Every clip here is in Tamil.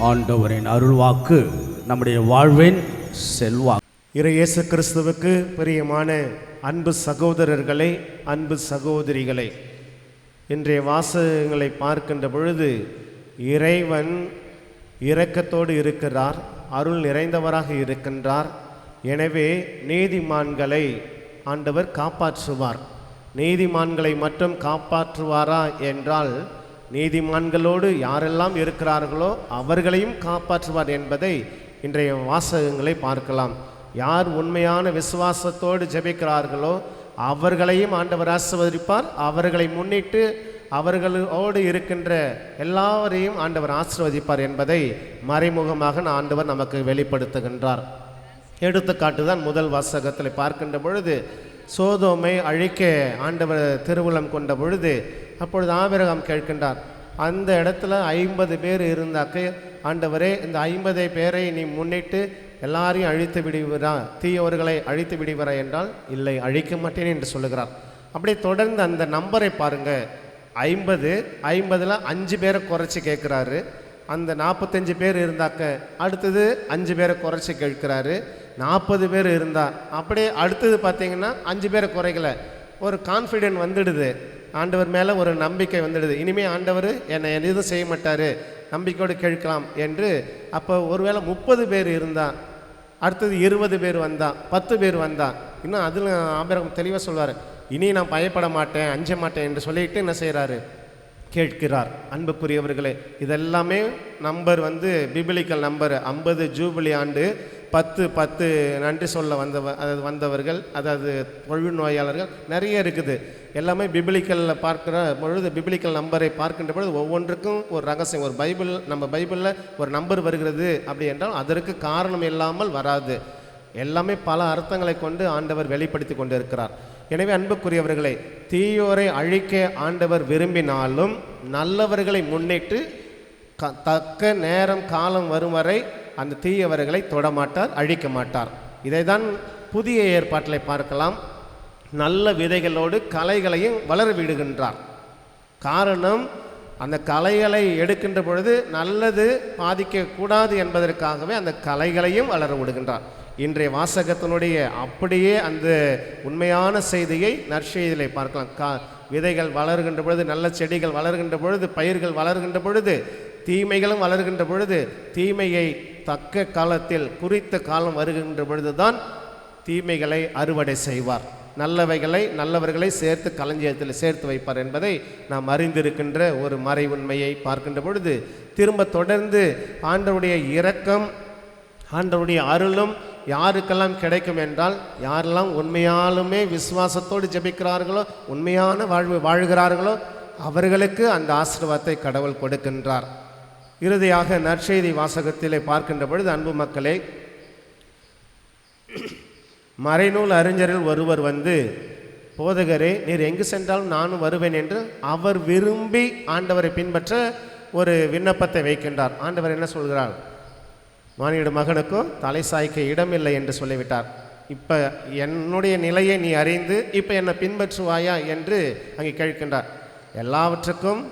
ஆண்டவரின் அருள்வாக்கு நம்முடைய வாழ்வின் செல்வா இறை இயேசு கிறிஸ்துவுக்கு பிரியமான அன்பு சகோதரர்களை அன்பு சகோதரிகளை இன்றைய வாசகங்களை பார்க்கின்ற பொழுது இறைவன் இரக்கத்தோடு இருக்கிறார் அருள் நிறைந்தவராக இருக்கின்றார். எனவே நீதிமான்களை ஆண்டவர் காப்பாற்றுவார். நீதிமான்களை மட்டும் காப்பாற்றுவாரா என்றால் நீதிமான்களோடு யாரெல்லாம் இருக்கிறார்களோ அவர்களையும் காப்பாற்றுவார் என்பதை இன்றைய வாசகங்களை பார்க்கலாம். யார் உண்மையான விசுவாசத்தோடு ஜெபிக்கிறார்களோ அவர்களையும் ஆண்டவர் ஆசிர்வதிப்பார். அவர்களை முன்னிட்டு அவர்களோடு இருக்கின்ற எல்லாவரையும் ஆண்டவர் ஆசிர்வதிப்பார் என்பதை மறைமுகமாக ஆண்டவர் நமக்கு வெளிப்படுத்துகின்றார். எடுத்துக்காட்டு தான் முதல் வாசகத்தில் பார்க்கின்ற பொழுது சோதோமை அழிக்க ஆண்டவர் திருவுளம் கொண்ட பொழுது அப்பொழுது ஆபிரகாம் கேட்கின்றார் அந்த இடத்துல ஐம்பது பேர் இருந்தாக்க ஆண்டவரே இந்த ஐம்பது பேரை நீ முன்னிட்டு எல்லாரையும் அழித்து விடுவரா தீயவர்களை அழித்து விடுவரா என்றால் இல்லை அழிக்க மாட்டேன் என்று சொல்லுகிறார். அப்படியே தொடர்ந்து அந்த நம்பரை பாருங்கள் ஐம்பது ஐம்பதில் அஞ்சு பேரை குறைச்சி கேட்குறாரு. அந்த நாற்பத்தஞ்சு பேர் இருந்தாக்க அடுத்தது அஞ்சு பேரை குறைச்சி கேட்குறாரு. நாற்பது பேர் இருந்தா அப்படியே அடுத்தது பார்த்தீங்கன்னா அஞ்சு பேரை குறைக்கல. ஒரு கான்ஃபிடென்ட் வந்துடுது. ஆண்டவர் மேலே ஒரு நம்பிக்கை வந்துடுது. இனிமேல் ஆண்டவர் என்னை எதுவும் செய்ய மாட்டார். நம்பிக்கையோடு கேட்கலாம் என்று அப்போ ஒருவேளை முப்பது பேர் இருந்தான் அடுத்தது இருபது பேர் வந்தான் பத்து பேர் வந்தான் இன்னும் அதில் ஆபரகம் தெளிவாக சொல்வார். இனி நான் பயப்பட மாட்டேன் அஞ்ச மாட்டேன் என்று சொல்லிட்டு என்ன செய்கிறாரு கேட்கிறார். அன்புக்குரியவர்களே இதெல்லாமே நம்பர் வந்து பிபிலிக்கல் நம்பர் ஐம்பது ஜூபிலி ஆண்டு பத்து பத்து நன்றி சொல்ல வந்தவ அதாவது வந்தவர்கள் அதாவது தொழில் நோயாளர்கள் நிறைய இருக்குது. எல்லாமே பிபிலிக்கலில் பார்க்குற பொழுது பிபிலிக்கல் நம்பரை பார்க்கின்ற பொழுது ஒவ்வொன்றுக்கும் ஒரு ரகசியம். ஒரு பைபிள் நம்ம பைபிளில் ஒரு நம்பர் வருகிறது அப்படி என்றால் அதற்கு காரணம் இல்லாமல் வராது. எல்லாமே பல அர்த்தங்களை கொண்டு ஆண்டவர் வெளிப்படுத்தி கொண்டிருக்கிறார். எனவே அன்புக்குரியவர்களை தீயோரை அழிக்க ஆண்டவர் விரும்பினாலும் நல்லவர்களை முன்னிட்டு க தக்க நேரம் காலம் வரும் வரை அந்த தீயவர்களை தொடமாட்டார் அழிக்க மாட்டார் இதை தான் புதிய ஏற்பாட்டில் பார்க்கலாம். நல்ல விதைகளோடு கலைகளையும் வளர விடுகின்றார் காரணம் அந்த கலைகளை எடுக்கின்ற பொழுது நல்லது பாதிக்கக்கூடாது என்பதற்காகவே அந்த கலைகளையும் வளர விடுகின்றார். இன்றைய வாசகத்தினுடைய அப்படியே அந்த உண்மையான செய்தியை நற்செய்தியிலே பார்க்கலாம். கா விதைகள் வளர்கின்ற பொழுது நல்ல செடிகள் வளர்கின்ற பொழுது பயிர்கள் வளர்கின்ற பொழுது தீமைகளும் வளர்கின்ற பொழுது தீமையை தக்க காலத்தில் குறித்த காலம் வருகின்ற பொழுதுதான் தீமைகளை அறுவடை செய்வார். நல்லவைகளை நல்லவர்களை சேர்த்து களஞ்சியத்தில் சேர்த்து வைப்பார் என்பதை நாம் அறிந்திருக்கின்ற ஒரு மறை உண்மையை பார்க்கின்ற பொழுது திரும்ப தொடர்ந்து ஆண்டவருடைய இரக்கம் ஆண்டவருடைய அருளும் யாருக்கெல்லாம் கிடைக்கும் என்றால் யாரெல்லாம் உண்மையாலுமே விசுவாசத்தோடு ஜெபிக்கிறார்களோ உண்மையான வாழ்வு வாழ்கிறார்களோ அவர்களுக்கு அந்த ஆசீர்வாதத்தை கடவுள் கொடுக்கின்றார். இறுதியாக நற்செய்தி வாசகத்திலே பார்க்கின்ற பொழுது அன்பு மக்களே மறைநூல் அறிஞரில் ஒருவர் வந்து போதகரே நீர் எங்கு சென்றாலும் நானும் வருவேன் என்று அவர் விரும்பி ஆண்டவரை பின்பற்ற ஒரு விண்ணப்பத்தை வைக்கின்றார். ஆண்டவர் என்ன சொல்கிறார்? மானியோட மகனுக்கும் தலை சாய்க்க இடமில்லை என்று சொல்லிவிட்டார். இப்போ என்னுடைய நிலையை நீ அறிந்து இப்போ என்னை பின்பற்றுவாயா என்று அங்கே கேட்கின்றார். எல்லாவற்றுக்கும்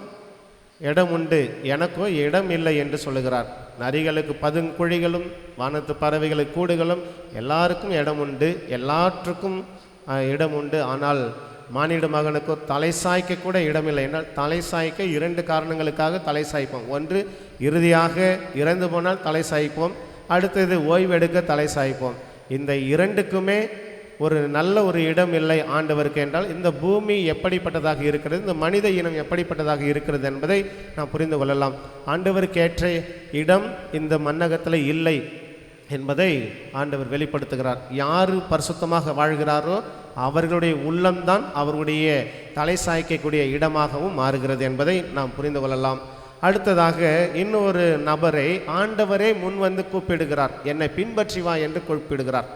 இடம் உண்டு எனக்கோ இடம் இல்லை என்று சொல்லுகிறார். நரிகளுக்கு பதுங்குழிகளும் வானத்து பறவைகளுக்கு கூடுகளும் எல்லாருக்கும் இடம் உண்டு எல்லாற்றுக்கும் இடம் உண்டு ஆனால் மானிட மகனுக்கோ தலை சாய்க்க கூட இடமில்லை என்றால் தலை சாய்க்க இரண்டு காரணங்களுக்காக தலை சாய்ப்போம். ஒன்று இறுதியாக இறந்து போனால் தலை சாய்ப்போம். அடுத்தது ஓய்வெடுக்க தலை சாய்ப்போம். இந்த இரண்டுக்குமே ஒரு நல்ல ஒரு இடம் இல்லை ஆண்டவருக்கு என்றால் இந்த பூமி எப்படிப்பட்டதாக இருக்கிறது இந்த மனித இனம் எப்படிப்பட்டதாக இருக்கிறது என்பதை நாம் புரிந்து கொள்ளலாம். ஆண்டவருக்கு ஏற்ற இடம் இந்த மன்னகத்தில் இல்லை என்பதை ஆண்டவர் வெளிப்படுத்துகிறார். யார் பரிசுத்தமாக வாழ்கிறாரோ அவர்களுடைய உள்ளம்தான் அவர்களுடைய தலை சாய்க்கக்கூடிய இடமாகவும் மாறுகிறது என்பதை நாம் புரிந்து கொள்ளலாம். அடுத்ததாக இன்னொரு நபரை ஆண்டவரே முன் வந்து கூப்பிடுகிறார். என்னை பின்பற்றி வா என்று கூப்பிடுகிறார்.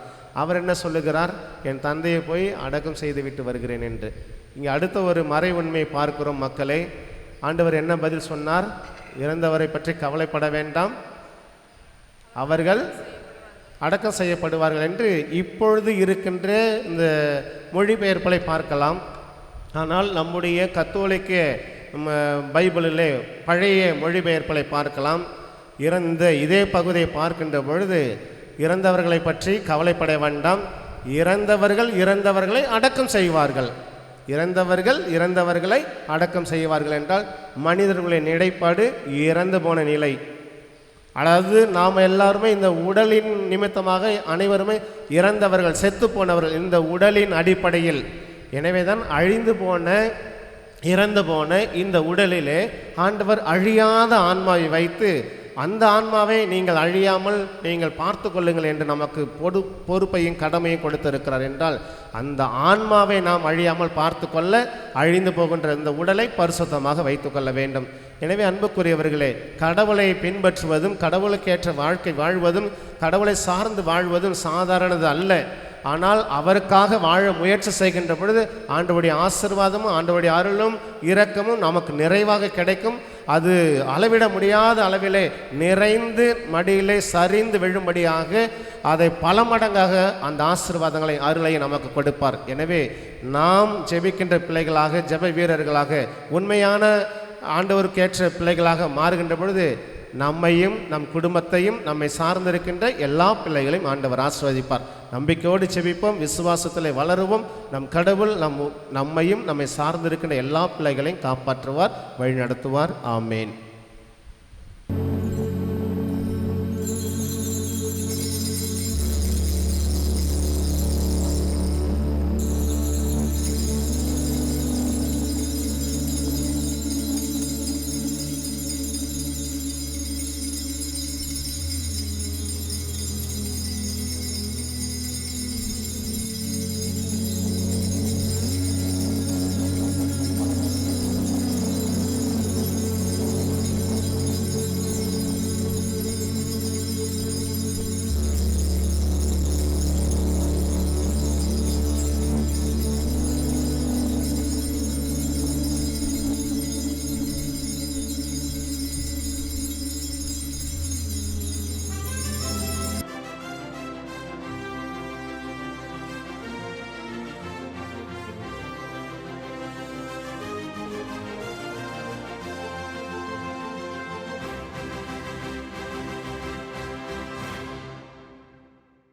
அவர் என்ன சொல்லுகிறார்? என் தந்தையை போய் அடக்கம் செய்து விட்டு வருகிறேன் என்று. இங்கே அடுத்த ஒரு மறை உண்மையை பார்க்கிறோம் மக்களை. ஆண்டவர் என்ன பதில் சொன்னார்? இறந்தவரை பற்றி கவலைப்பட வேண்டாம். அவர்கள் அடக்கம் செய்யப்படுவார்கள் என்று இப்பொழுது இருக்கின்ற இந்த மொழிபெயர்ப்பலை பார்க்கலாம். ஆனால் நம்முடைய கத்தோலிக்க பைபிளிலே பழைய மொழிபெயர்ப்பலை பார்க்கலாம். இறந்த இதே பகுதியை பார்க்கின்ற பொழுது இறந்தவர்களை பற்றி கவலைப்பட வேண்டாம். இறந்தவர்கள் இறந்தவர்களை அடக்கம் செய்வார்கள். இறந்தவர்கள் இறந்தவர்களை அடக்கம் செய்வார்கள் என்றால் மனிதர்களுடைய நிலைப்பாடு இறந்து போன நிலை. அதாவது நாம் எல்லாருமே இந்த உடலின் நிமித்தமாக அனைவருமே இறந்தவர்கள் செத்து போனவர்கள் இந்த உடலின் அடிப்படையில். எனவே தான் அழிந்து போன இறந்து போன இந்த உடலிலே ஆண்டவர் அழியாத ஆன்மாவை வைத்து அந்த ஆன்மாவை நீங்கள் அழியாமல் நீங்கள் பார்த்து கொள்ளுங்கள் என்று நமக்கு பொது பொறுப்பையும் கடமையும் கொடுத்திருக்கிறார் என்றால் அந்த ஆன்மாவை நாம் அழியாமல் பார்த்து கொள்ள அழிந்து போகின்ற இந்த உடலை பரிசுத்தமாக வைத்துக்கொள்ள வேண்டும். எனவே அன்புக்குரியவர்களே கடவுளை பின்பற்றுவதும் கடவுளுக்கேற்ற வாழ்க்கை வாழ்வதும் கடவுளை சார்ந்து வாழ்வதும் சாதாரணது அல்ல. ஆனால் அவருக்காக வாழ முயற்சி செய்கின்ற பொழுது ஆண்டவருடைய ஆசிர்வாதமும் ஆண்டவருடைய அருளும் இரக்கமும் நமக்கு நிறைவாக கிடைக்கும். அது அளவிட முடியாத அளவிலே நிறைந்து மடியிலே சரிந்து விழும்படியாக அதை பல மடங்காக அந்த ஆசீர்வாதங்களை அருளை நமக்கு கொடுப்பார். எனவே நாம் ஜெபிக்கின்ற பிள்ளைகளாக ஜெப வீரர்களாக உண்மையான ஆண்டவருக்கேற்ற பிள்ளைகளாக மாறுகின்ற பொழுது நம்மையும் நம் குடும்பத்தையும் நம்மை சார்ந்திருக்கின்ற எல்லா பிள்ளைகளையும் ஆண்டவர் ஆஸ்வதிப்பார் நம்பிக்கையோடு செவிப்போம் விசுவாசத்தில் வளருவோம். நம் கடவுள் நம் நம்மையும் நம்மை சார்ந்திருக்கின்ற எல்லா பிள்ளைகளையும் காப்பாற்றுவார் வழிநடத்துவார். ஆமேன்.